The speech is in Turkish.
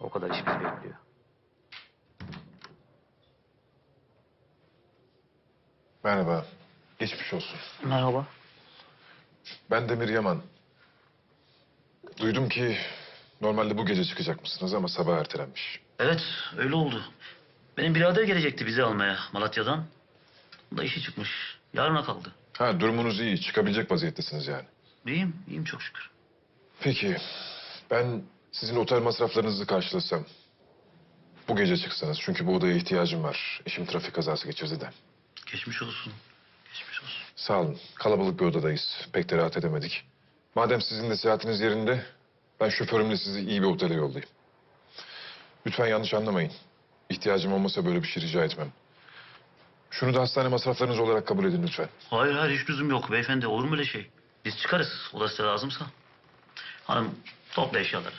O kadar iş bizi bekliyor. Merhaba. Geçmiş olsun. Merhaba. Ben Demir Yaman. Duydum ki normalde bu gece çıkacakmışsınız ama sabah ertelenmiş. Evet öyle oldu. Benim birader gelecekti bizi almaya Malatya'dan. O da işi çıkmış. Yarına kaldı. Ha durumunuz iyi. Çıkabilecek vaziyettesiniz yani. İyiyim, iyiyim çok şükür. Peki. Ben sizin otel masraflarınızı karşılasam. Bu gece çıksanız. Çünkü bu odaya ihtiyacım var. Eşim trafik kazası geçirdi de. Geçmiş olsun. Geçmiş olsun. Sağ olun. Kalabalık bir odadayız. Pek de rahat edemedik. Madem sizin de seyahatiniz yerinde... ...ben şoförümle sizi iyi bir otele yollayayım. Lütfen yanlış anlamayın. İhtiyacım olmasa böyle bir şey rica etmem. Şunu da hastane masraflarınız olarak kabul edin lütfen. Hayır hayır hiç lüzum yok beyefendi. Olur mu öyle şey? Biz çıkarız. O da size lazımsa. Hanım topla eşyaları.